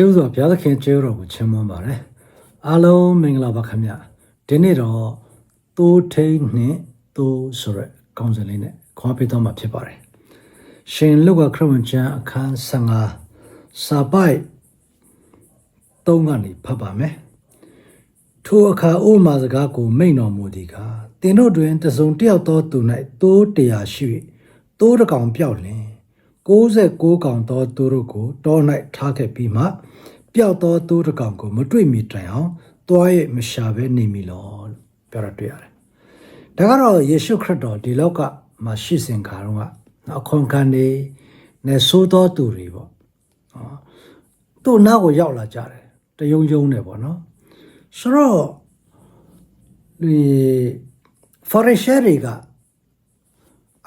ရှေးဥစွာဘုရားသခင်ကျေးဇူးတော်ကိုချီးမွမ်းပါတယ်အားလုံးမင်္ဂလာပါခင်ဗျဒီနေ့တော့တိုးထိန်နှင့်တိုးဆိုရက်ကောင်းစင်လေးနဲ့ခေါ်ပေးတော့မှာဖြစ်ပါတယ်ရှင်လုကခရစ်ဝင်ကျမ်းအခန်း15စာပိုက်3ကနေဖတ်ပါမယ်ထိုအခါအိုမာစကားကိုမိန်တော်မူသည်ကားတင်တို့တွင်တစုံတစ်ယောက်သောသူ၌တိုးတရားရှိ၍တိုးတစ်ကောင်ပြောက်လင် 69ကောင်သောသူတို့ကိုတော၌ထားခဲ့ပြီးမှပျောက်သောသူတစ်ကောင်ကိုမတွေ့မီတိုင်အောင်တွား၍မရှာဘဲနေမီလောလို့ပြောရတွေ့ရတယ်။ဒါကတော့ယေရှုခရစ်တော်ဒီလောကမှာရှိစဉ်ခါတော့ကအခွန်ခံနေနဲ့သိုးသောသူတွေပေါ့။ဟောသူ့နောက်ကိုရောက်လာကြတယ်တယုံယုံနေပေါ့နော်။ဆိုတော့ဒီဖော်ရရှယ်တွေက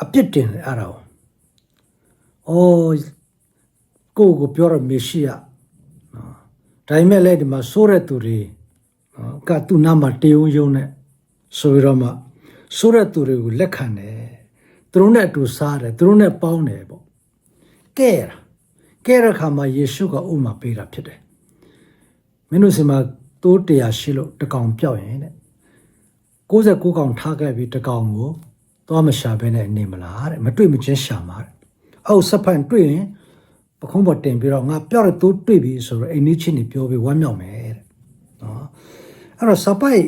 အပြစ်တင်တယ်အဲ့ဒါကို။ အော်ကိုယ့်ကိုပြောရမေရှိယနော်ဒါပေမဲ့လည်းဒီမှာဆိုးတဲ့သူတွေနော်ကသူ့နာမှာတယုံယုံနဲ့ဆိုပြီးတော့မှဆိုးတဲ့သူတွေကိုလက်ခံတယ်သူတို့နဲ့အတူစားတယ်သူတို့နဲ့ပေါင်းတယ်ပေါ့ကဲရကဲရခါမှာယေရှုကဥမာပေးတာဖြစ်တယ်မင်းတို့စီမှာတိုးတရားရှိလို့တကောင်ပြောက်ရင်တဲ့69ကောင်ထားခဲ့ပြီးတကောင်ကိုသွားမရှာဘဲနဲ့နေမလားတဲ့မတွေ့မချင်းရှာမှာတဲ့ အောက်ဆက်ဖန်တွေ့ရင်ပခုံးပေါ်တင်ပြီးတော့ငါပြောက်တဲ့တိုးတွေ့ပြီဆိုတော့အိမ်နီးချင်းတွေပြောပြီးဝမ်းမြောက်မယ်တဲ့နော်အဲ့တော့စပိုက်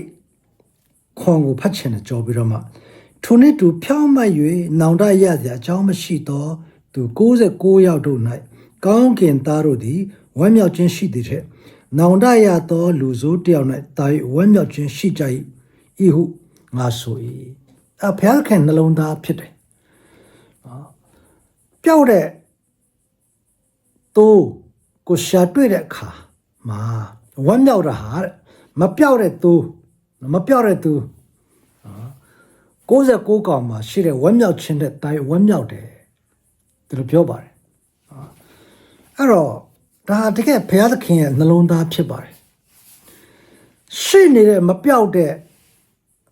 ခွန်ကိုဖတ်ချင်တယ်ကြော်ပြီးတော့မှထိုနေ့သူဖြောင်းမတ်၍နောင်တရစရာအကြောင်းမရှိသောသူ69ယောက်တို့၌ကောင်းကင်သားတို့သည်ဝမ်းမြောက်ခြင်းရှိသည်ထက်နောင်တရသောလူဆိုးတယောက်၌တာ၍ဝမ်းမြောက်ခြင်းရှိကြ၏ဤဟုငါဆို၏အဖျားခင်နှလုံးသားဖြစ်တယ်နော် ပျောက်တဲ့တိုးကိုရှာတွေ့တဲ့အခါမှာဝမ်းမြောက်တာဟာတဲ့မပြောက်တဲ့တိုးမပြောက်တဲ့သူ69ကောင်မှာရှိတဲ့ဝမ်းမြောက်ခြင်းတဲ့တိုင်းဝမ်းမြောက်တယ်သူတို့ပြောပါတယ်အဲ့တော့ဒါတကယ်ဘုရားသခင်ရဲ့နှလုံးသားဖြစ်ပါတယ်ရှိနေတဲ့မပြောက်တဲ့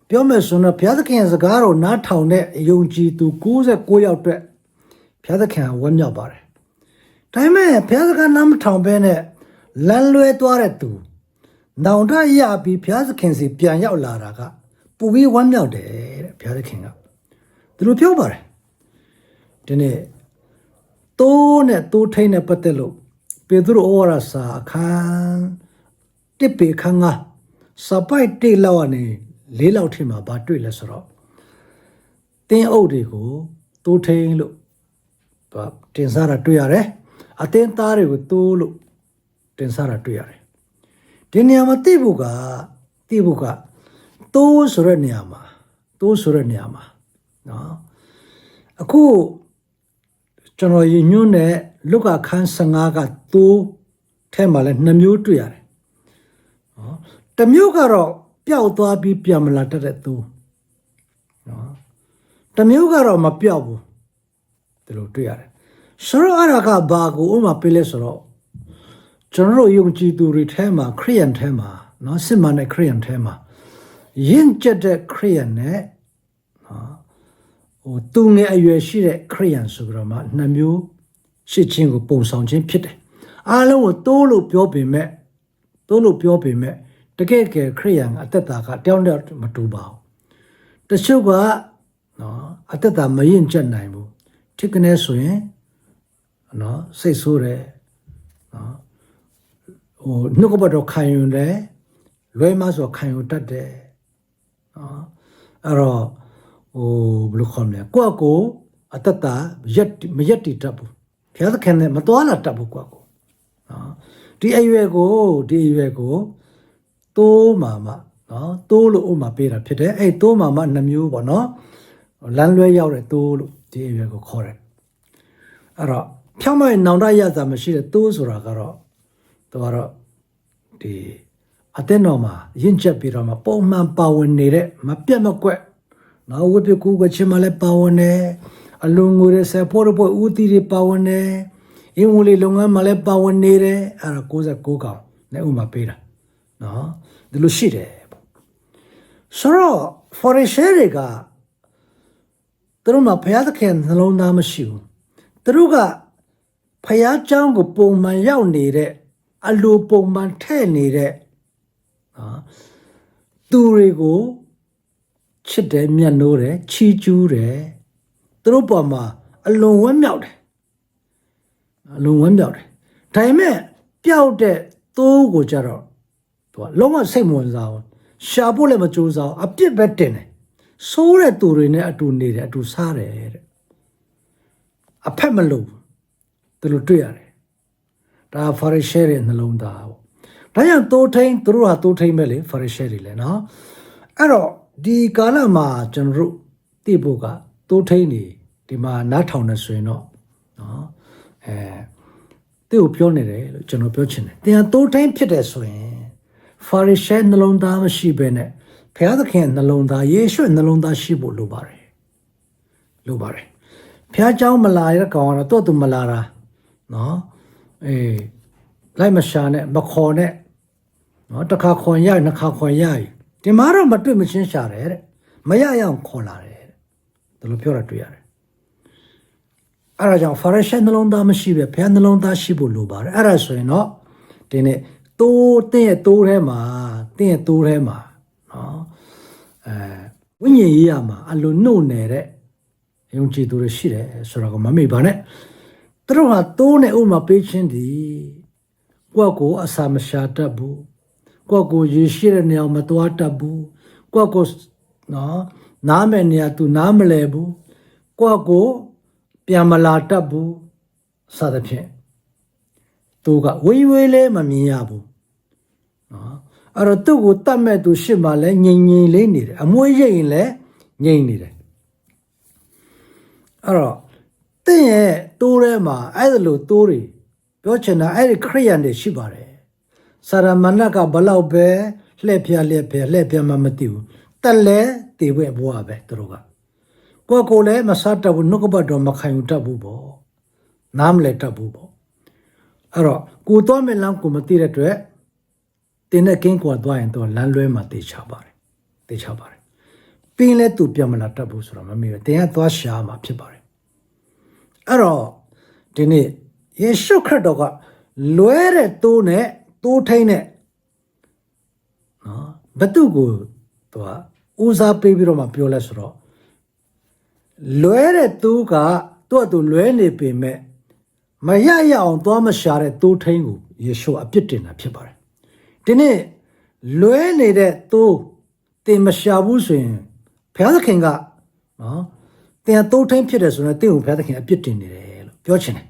ပြောမယ်ဆိုတော့ဘုရားသခင်ရဲ့စကားတော်နားထောင်တဲ့ယုံကြည်သူ69ယောက်အတွက် ဘုရားသခင်ကဝမ်းမြောက်ပါတယ်ဒါပေမဲ့ဘုရားစကားနားမထောင်ဘဲနဲ့လမ်းလွဲသွားတဲ့သူနောင်တရပြီးဘုရားသခင်စီပြန်ရောက်လာတာကပူပြီးဝမ်းမြောက်တယ်တဲ့ဘုရားသခင်ကဒီလိုပြောပါတယ်ဒီနေ့တိုးနဲ့တိုးထိန်နဲ့ပတ်သက်လို့ပေတရုဩဝါဒစာအခန်းတစ်ပေခန်းကစပိုက်တိလောက်ကနေလေးလောက်ထိမှာဗာတွေ့လဲဆိုတော့တင်းအုပ်တွေကိုတိုးထိန်လို့ ဗာတင်စားတာတွေ့ရတယ်အတင်းသားတွေကိုတိုးလို့တင်စားတာတွေ့ရတယ်ဒီနေရာမှာသိဖို့ကသိဖို့ကတိုးဆိုတဲ့နေရာမှာတိုးဆိုတဲ့နေရာမှာနော်အခုကျွန်တော်ရညွှန်းတဲ့လုကခန်း15ကတိုးထဲမှာလည်းနှမျိုးတွေ့ရတယ်နော်တစ်မျိုးကတော့ပျောက်သွားပြီးပြန်မလာတတ်တဲ့တိုးနော်တစ်မျိုးကတော့မပျောက်ဘူး ဒီလိုတွေ့ရတယ်။ရှရောအရာကဘာကိုဥမာပေးလဲဆိုတော့ကျွန်တော်ယုံကြည်သူတွေထဲမှာခရိယန်ထဲမှာနော်စစ်မှန်တဲ့ခရိယန်ထဲမှာရင့်ကျက်တဲ့ခရိယန်နဲ့နော်ဟိုသူငယ်အရွယ်ရှိတဲ့ခရိယန်ဆိုပြီးတော့မှနှစ်မျိုးရှိခြင်းကိုပုံဆောင်ခြင်းဖြစ်တယ်။အားလုံးကိုတိုးလို့ပြောပေမဲ့တိုးလို့ပြောပေမဲ့တကယ်ကယ်ခရိယန်အသက်တာကတောင်းတမတူပါဘူး။တချို့ကနော်အသက်တာမရင်ကျက်နိုင်ဘူး ထိကနေဆိုရင်နော်စိတ်ဆိုးတယ်နော်ဟိုနှုတ်ကပတ်တော်ခံယူတယ်လွဲမဆိုခံယူတတ်တယ်နော်အဲ့တော့ဟိုဘယ်လိုခေါ်မလဲကိုယ့်ကိုအတ္တတာရက်မရက်တည်တတ်ဘူးဘုရားသခင်နဲ့မတော်လာတတ်ဘူးကိုယ့်ကိုနော်ဒီအရွယ်ကိုဒီအရွယ်ကိုတိုးမာမနော်တိုးလို့ဥမာပေးတာဖြစ်တယ်အဲ့တိုးမာမနှမျိုးပေါ့နော်လမ်းလွဲရောက်တဲ့တိုးလို့ ဒီအရွယ်ကိုခေါ်တယ်အဲ့တော့ဖြောင်းမဲ့နောင်တရတာမရှိတဲ့တိုးဆိုတာကတော့သူကတော့ဒီအတဲ့တော်မှာရင့်ချက်ပြီးတော့မှပုံမှန်ပါဝင်နေတဲ့မပြတ်မကွက်နော်ဝိပကူကချင်မလဲပါဝင်နေအလုံးငွေရဆက်ဖို့ဖို့ဦးတီတွေပါဝင်နေအင်းဝလီလုပ်ငန်းမှာလဲပါဝင်နေတယ်အဲ့ဒါ69ကောင်နဲ့ဥမာပေးတာနော်ဒီလိုရှိတယ်ဆိုတော့ foreigner တွေက သူတို့မှာဘုရားသခင်နှလုံးသားမရှိဘူးသူတို့ကဖះเจ้าကိုပုံမှန်ရောက်နေတဲ့ အလိုပုံမှန်ထဲ့နေတဲ့နော်သူတွေကိုချစ်တယ်မြတ်နိုးတယ်ချီးကျူးတယ်သူတို့ပေါ်မှာအလွန်ဝမ်းမြောက်တယ်အလွန်ဝမ်းမြောက်တယ်ဒါပေမဲ့ပျောက်တဲ့သိုးကိုကြတော့သူကလုံးဝစိတ်မဝင်စားဘူးရှာဖို့လည်းမကြိုးစားဘူးအပြစ်ပဲတင်တယ် ဆိုးတဲ့သူတွေနဲ့အတူနေတယ်အတူစားတယ်တဲ့အဖက်မလို့သူတို့တွေ့ရတယ်ဒါဖာရီရှဲရဲ့နှလုံးသားပေါ့ဒါကြောင့်တိုးထိန်သူတို့ဟာတိုးထိန်ပဲလေဖာရီရှဲတွေလည်းနော်အဲ့တော့ဒီကာလမှာကျွန်တော်တို့သိဖို့ကတိုးထိန်နေဒီမှာနားထောင်နေဆိုရင်တော့နော်အဲသူ့ကိုပြောနေတယ်လို့ကျွန်တော်ပြောချင်တယ်။တင်တိုးထိန်ဖြစ်တယ်ဆိုရင်ဖာရီရှဲနှလုံးသားမရှိဘဲနဲ့ ဘုရားသခင်နှလုံးသားယေရှုနှလုံးသားရှိဖို့လိုပါတယ်။လိုပါတယ်။ဘုရားเจ้าမလာရတဲ့ကောင်ကတော့တော့သူမလာတာနော်အေးလိုက်မရှာနဲ့မခေါ်နဲ့နော်တစ်ခါခေါ်ရနှစ်ခါခေါ်ရဒီမှာတော့မတွေ့မချင်းရှာတယ်တဲ့မရရအောင်ခေါ်လာတယ်တဲ့ဒါလိုပြောတာတွေ့ရတယ်အဲ့ဒါကြောင့် Pharisee နှလုံးသားမရှိပဲဘုရားနှလုံးသားရှိဖို့လိုပါတယ်အဲ့ဒါဆိုရင်တော့ဒီနေ့တိုးတဲ့ရဲ့တိုးထဲမှာတဲ့ရဲ့တိုးထဲမှာ နော်အဲဝိညာဉ်ရေးရမှာအလိုနှုတ်နေတဲ့ယုံကြည်သူတွေရှိတယ်ဆိုတော့မမေ့ပါနဲ့သူတို့ဟာတိုးနဲ့ဥမာပေးခြင်းဒီကိုယ့်ကိုယ်အစာမရှာတတ်ဘူးကိုယ့်ကိုယ်ရေရှိတဲ့နေရာမသွားတတ်ဘူးကိုယ့်ကိုယ်နော်နားမဲ့နေရာ तू နားမလဲဘူးကိုယ့်ကိုယ်ပြန်မလာတတ်ဘူးစသဖြင့်သူကဝေးဝေးလဲမမြင်ရဘူးနော် အဲ့တော့သူ့ကိုတတ်မဲ့သူရှစ်မှလဲငြိမ်ငြိမ်လေးနေတယ်အမွှေးရိပ်ရင်လဲငြိမ်နေတယ်အဲ့တော့တင့်ရဲ့တိုးထဲမှာအဲ့ဒါလိုတိုးတွေပြောချင်တာအဲ့ဒီခရိယန်တွေရှိပါတယ်စာရမဏတ်ကဘလောက်ပဲလှည့်ပြလှည့်ပြလှည့်ပြမှမသိဘူးတက်လဲတည်ဝဲဘွားပဲသူတို့ကကိုယ်ကိုယ်လည်းမစားတတ်ဘူးနှုတ်ကပတ်တော်မခံယူတတ်ဘူးပေါ့နားမလဲတတ်ဘူးပေါ့အဲ့တော့ကိုသွားမဲ့လမ်းကိုမသိတဲ့အတွက် တင်းနဲ့ကင်းကွာသွားရင်တော့လမ်းလွဲမှာတေချပါတယ်တေချပါတယ်ပင်းလဲသူပြန်မလာတတ်ဘူးဆိုတော့မမေ့ဘူးတင်းကသွားရှာမှာဖြစ်ပါတယ်အဲ့တော့ဒီနေ့ယေရှုခရစ်တော်ကလွဲတဲ့တိုးနဲ့တိုးထိန်နဲ့နော်ဘသူကိုသူကဦးစားပေးပြီးတော့မှပြောလဲဆိုတော့လွဲတဲ့တိုးကသူ့အတူလွဲနေပေမဲ့မရရအောင်သွားမရှာတဲ့တိုးထိန်ကိုယေရှုအပြစ်တင်တာဖြစ်ပါတယ် ဒီနေ့လွဲနေတဲ့တိုးတင်မရှာဘူးဆိုရင်ဘုရားသခင်ကနော်တင်တိုးထိန်ဖြစ်တယ်ဆိုရင်တင့်ကိုဘုရားသခင်အပြစ်တင်နေတယ်လို့ပြောချင်တယ်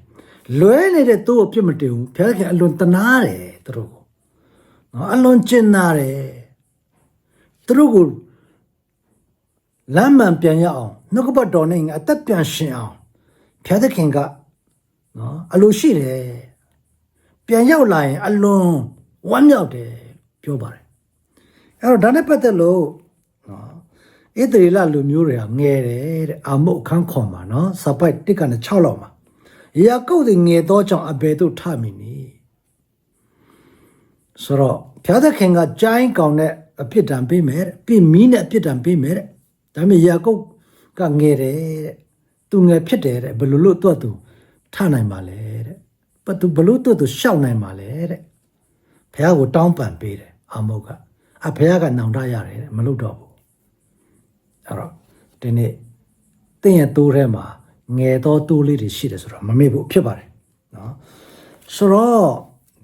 လွဲနေတဲ့တိုးကိုအပြစ်မတင်ဘူးဘုရားသခင်အလွန်တနာတယ်သူတို့ကိုနော်အလွန်ကျင်နာတယ်သူတို့ကိုလမ်းမှန်ပြန်ရအောင်နှုတ်ကပတ်တော်နဲ့အသက်ပြန်ရှင်အောင်ဘုရားသခင်ကနော်အလိုရှိတယ်ပြန်ရောက်လာရင်အလွန် ဝမ်းမြောက်တယ်ပြောပါတယ်အဲ့တော့ဒါနဲ့ပတ်သက်လို့နော်ဣသရေလလူမျိုးတွေကငယ်တယ်တဲ့အာမုတ်အခန်းခွန်မှာနော်စပိုက်တစ်ကနေ6လောက်မှာယာကုပ်တွေငယ်သောကြောင့်အဘယ်သို့ထမည်နည်းဆိုတော့ဘုရားသခင်ကကြိုင်းကောင်တဲ့အပြစ်ဒဏ်ပေးမယ်တဲ့ပြင်းမီးနဲ့အပြစ်ဒဏ်ပေးမယ်တဲ့ဒါပေမဲ့ယာကုပ်ကငယ်တယ်တဲ့သူငယ်ဖြစ်တယ်တဲ့ဘယ်လိုလို့သူ့သူထနိုင်ပါလဲတဲ့ဘယ်သူဘယ်လို့သူ့သူရှောက်နိုင်ပါလဲတဲ့ ဘုရားကိုတောင်းပန်ပေးတယ်အာမုတ်ကအဘုရားကနောင်တရတယ်တဲ့မလုပ်တော့ဘူးအဲ့တော့ဒီနေ့တင့်ရဲ့တိုးထဲမှာငယ်သောတိုးလေးတွေရှိတယ်ဆိုတော့မမေ့ဘူးဖြစ်ပါတယ်နော်ဆိုတော့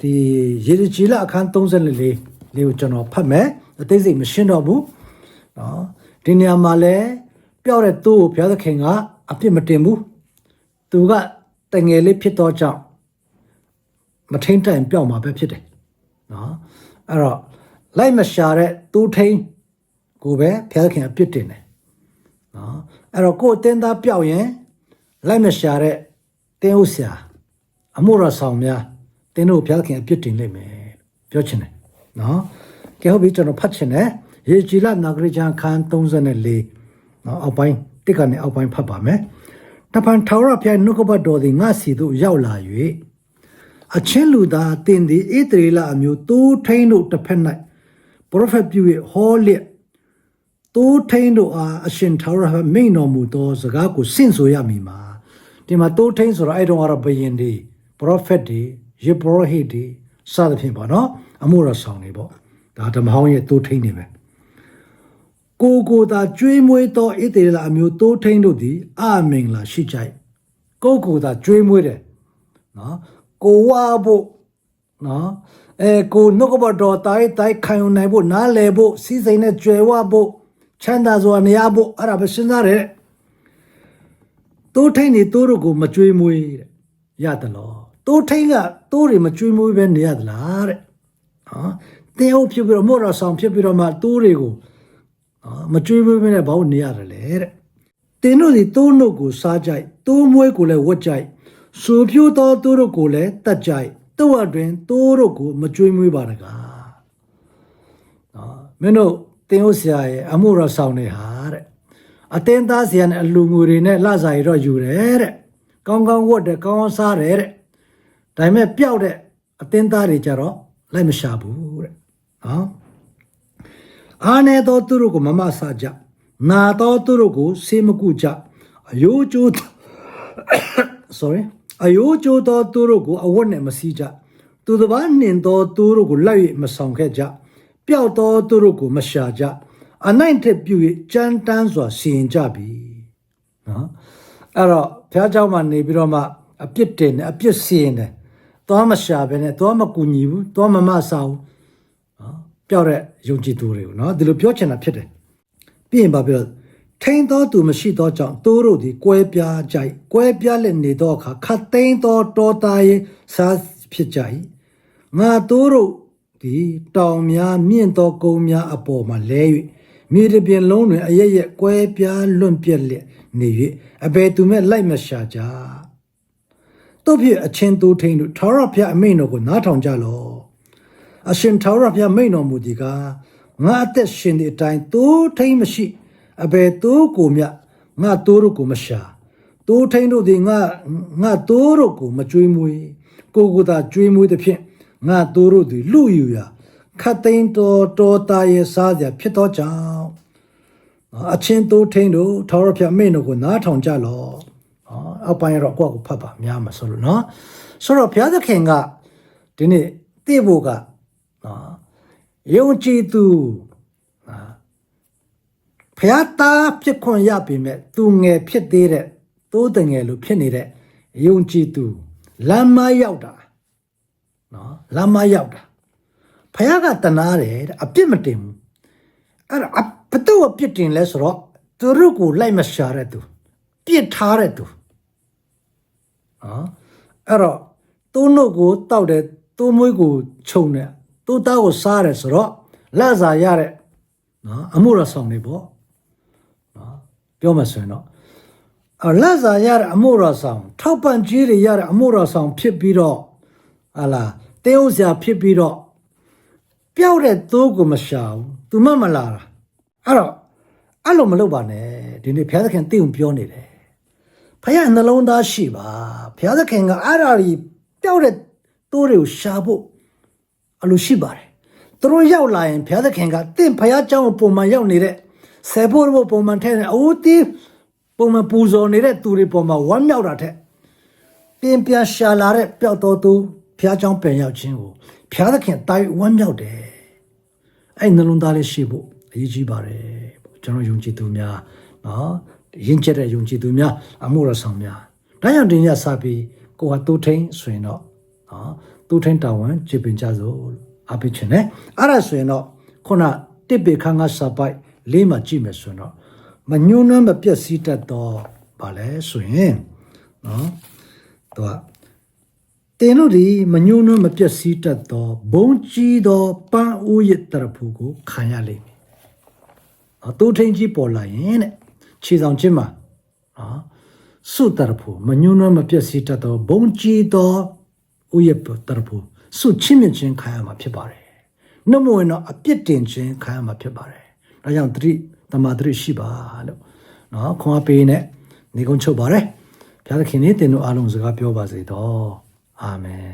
ဒီရေဒီလအခန်း34လေးကိုကျွန်တော်ဖတ်မယ်အသေးစိတ်မရှင်းတော့ဘူးနော်ဒီနေရာမှာလဲပျောက်တဲ့တိုးကိုဘုရားသခင်ကအပြစ်မတင်ဘူးသူကတငယ်လေးဖြစ်တော့ကြောင့်မထိန်တိုင်ပျောက်မှာပဲဖြစ်တယ် နော်အဲ့တော့လိုက်မရှာတဲ့တိုးထိန်ကိုပဲဘုရားသခင်အပြစ်တင်တယ်နော်အဲ့တော့ကိုယ်အတင်းသားပျောက်ရင်လိုက်မရှာတဲ့တင်းဥဆရာအမှုရဆောင်များတင်းတို့ဘုရားခင်အပြစ်တင်လိမ့်မယ်ပြောချင်တယ်နော်ကဲဟုတ်ပြီကျွန်တော်ဖတ်ချင်တယ်ရေကြည်လနာဂရိချန်ခန်း34နော်အောက်ပိုင်းတစ်ကနေအောက်ပိုင်းဖတ်ပါမယ်တပန်ထာဝရဘုရားနှုတ်ကပတ်တော်သည်ငါစီသို့ရောက်လာ၍ အချင်းလူသားတင်သည်ဣသရေလအမျိုးတိုးထိန်တို့တစ်ဖက်၌ပရိုဖက်ပြု၍ဟောလျက်တိုးထိန်တို့အားအရှင်ထာဝရမိန်တော်မူသောစကားကိုဆင့်ဆိုရမည်မှာဒီမှာတိုးထိန်ဆိုတော့အဲ့တုန်းကတော့ဘယင်တွေပရိုဖက်တွေယေဘရဟိတ်တွေစသဖြင့်ပေါ့နော်အမှုတော်ဆောင်နေပေါ့ဒါဓမ္မဟောင်းရဲ့တိုးထိန်နေပဲကိုကိုသာကျွေးမွေးသောဣသေလအမျိုးတိုးထိန်တို့သည်အမင်္ဂလာရှိကြ၏ကိုကိုသာကျွေးမွေးတယ်နော် ကိုဝါဖို့နော်အဲကိုနှုတ်ကပတော်တိုင်းတိုင်းခံယူနိုင်ဖို့နားလည်ဖို့စီစိန်နဲ့ကြွယ်ဝဖို့ချမ်းသာစွာနေရဖို့အဲ့ဒါပဲစဉ်းစားတယ်တိုးထိန်နေတိုးတို့ကိုမကျွေးမွေးတဲ့ရတယ်လို့တိုးထိန်ကတိုးတွေမကျွေးမွေးပဲနေရသလားတဲ့နော်တင်းဟုတ်ဖြစ်ပြီးတော့မို့တော်ဆောင်ဖြစ်ပြီးတော့မှတိုးတွေကိုနော်မကျွေးမွေးပဲနဲ့ဘာလို့နေရတယ်လဲတဲ့တင်းတို့ဒီတိုးနှုတ်ကိုစားကြိုက်တိုးမွေးကိုလည်းဝတ်ကြိုက် စူဖြိုးသောတိုးတို့ကိုလည်းတတ်ကြိုက်တို့အတွင်တိုးတို့ကိုမကျွေးမွေးပါတကားနော်မင်းတို့တင်းဟုတ်ဆရာရဲ့အမှုတော်ဆောင်နေဟာတဲ့အတင်းသားဆရာနဲ့အလူငွေတွေနဲ့လှစာရီတော့ယူတယ်တဲ့ကောင်းကောင်းဝတ်တယ်ကောင်းကောင်းစားတယ်တဲ့ဒါပေမဲ့ပျောက်တဲ့အတင်းသားတွေကြတော့လိုက်မရှာဘူးတဲ့နော်အာနေတော်သူတို့ကိုမမဆကြနာတော်သူတို့ကိုဆေးမကုကြအယိုးကျိုး sorry အယိုးကျိုးတော်သူတို့ကိုအဝတ်နဲ့မစီးကြသူတစ်ပါးနှင်တော်သူတို့ကိုလိုက်၍မဆောင်ခဲ့ကြပျောက်တော်သူတို့ကိုမရှာကြအနိုင်ထက်ပြု၍ကြမ်းတမ်းစွာစီရင်ကြပြီနော်အဲ့တော့ဘုရားเจ้าမှာနေပြီးတော့မှအပြစ်တင်တယ်အပြစ်စီရင်တယ်သွားမရှာဘဲနဲ့သွားမကူညီဘူးသွားမမဆောက်နော်ပျောက်တဲ့ယုံကြည်သူတွေကိုနော်ဒီလိုပြောချင်တာဖြစ်တယ် ပြီးရင်ဘာပြော ထိန်သောသူမရှိသောကြောင့်တိုးတို့သည်ကွဲပြားကြ၏ကွဲပြားလက်နေသောအခါခတ်သိမ်းသောတောသားရဲ့စားဖြစ်ကြ၏ငါတိုးတို့သည်တောင်များမြင့်သောကုန်းများအပေါ်မှလဲ၍မြေတစ်ပြင်လုံးတွင်အရရက်ကွဲပြားလွန့်ပြက်လျက်နေ၍အဘယ်သူမဲ့လိုက်မရှာကြတို့ဖြစ်အချင်းတိုးထိန်တို့ထာဝရဘုရားအမိန့်တော်ကိုနားထောင်ကြလော့အရှင်ထာဝရဘုရားမိန့်တော်မူသည်ကားငါအသက်ရှင်သည့်အတိုင်းသိုးထိန်မရှိ အဘယ်သိုးကိုမြငါသိုးတို့ကိုမရှာသိုးထိန်တို့သည်ငါငါသိုးတို့ကိုမကြွေးမွေးကိုကိုသာကြွေးမွေးသဖြင့်ငါသိုးတို့သည်လူယူရာခတ်သိမ်းတော်တော်သားရဲ့စားစရာဖြစ်သောကြောင့်အချင်းသိုးထိန်တို့ထာဝရဘုရားမိန့်တော်ကိုနားထောင်ကြလော့ဟောအောက်ပိုင်းကတော့ကိုယ့်ကိုဖတ်ပါများမှာဆိုလို့နော်ဆိုတော့ဘုရားသခင်ကဒီနေ့သိဖို့ကနော်ယုံကြည်သူအာ ဖျားသားဖြစ်ခွင့်ရပေမဲ့သူငယ်ဖြစ်သေးတဲ့တိုးတငယ်လိုဖြစ်နေတဲ့ယုံကြည်သူလမ်းမရောက်တာနော်လမ်းမရောက်တာဖျားကတနာတယ်တဲ့အပြစ်မတင်ဘူးအဲ့ဒါဘယ်တော့အပြစ်တင်လဲဆိုတော့သူတို့ကိုလိုက်မရှာတဲ့သူပြစ်ထားတဲ့သူနော်အဲ့တော့သူ့နှုတ်ကိုတောက်တယ်သူ့မွေးကိုခြုံတယ်သူ့သားကိုစားတယ်ဆိုတော့လက်စားရတဲ့နော်အမှုရဆောင်နေပေါ့နော် ပြောမှဆိုရင်တော့အလက်စားရတဲ့အမှုရဆောင်ထောက်ပံ့ကြီးတွေရတဲ့အမှုရဆောင်ဖြစ်ပြီးတော့ဟာလာတင်းဥစရာဖြစ်ပြီးတော့ပျောက်တဲ့သိုးကိုမရှာဘူးသူမမလာတာအဲ့တော့အဲ့လိုမလုပ်ပါနဲ့ဒီနေ့ဘုရားသခင်သိုံပြောနေတယ် ဖခင်နှလုံးသားရှိပါဘုရားသခင်ကအဲ့ဒါကြီးပျောက်တဲ့တိုးတွေကိုရှာဖို့အလိုရှိပါတယ်သူတို့ရောက်လာရင်ဘုရားသခင်ကတင့်ဘုရားเจ้าကိုပုံမှန်ရောက်နေတဲ့ ဆယ်ဖို့ဘပုံမှန်ထဲနေအိုးတီးပုံမှန်ပူဇော်နေတဲ့သူတွေပုံမှန်ဝမ်းမြောက်တာထက်ပြင်းပြရှာလာတဲ့ပျောက်တော်သူဘုရားเจ้าပြန်ရောက်ခြင်းကိုဘုရားသခင်တိုင်ဝမ်းမြောက်တယ်အဲ့နှလုံးသားလေးရှိဖို့အရေးကြီးပါတယ်ကျွန်တော်ယုံကြည်သူများနော်ယဉ်ကျေးတဲ့ယုံကြည်သူများအမှုရဆောင်များဒါကြောင့်တင်ရစပြီးကိုကတူထိန်ဆိုရင်တော့နော်တူထိန်တာဝန်ကြည်ပင်ကြစို့လို့အပိချင်တယ်အဲ့ဒါဆိုရင်တော့ခုနတစ်ပေခန်းကစပိုက် လေးမှကြည့်မယ်ဆိုရင်တော့မညှိုးနှမ်းမပြက်စီးတတ်တော့ဗာလဲဆိုရင်နော်သူကတင်တို့ဒီမညှိုးနှွမ်းမပြက်စီးတတ်သောဘုံကြီးသောပန်းအိုးရတရဖူကိုခံရလိမ့်မယ်။အတူထင်းကြီးပေါ်လာရင်တဲ့ခြေဆောင်ချင်းမှာနော်စုတရဖူမညှိုးနှွမ်းမပြက်စီးတတ်သောဘုံကြီးသောအိုးရတရဖူစုချင်းမြင့်ချင်းခံရမှာဖြစ်ပါတယ်။နှုတ်မဝင်တော့အပြစ်တင်ခြင်းခံရမှာဖြစ်ပါတယ်။ ဒါကြောင့်သတိတမာသတိရှိပါလို့နော်ခွန်အားပေးနဲ့နေကုန်းချုပ်ပါတယ်။ဘုရားသခင်နဲ့တင်တို့အားလုံးစကားပြောပါစေတော့အာမင်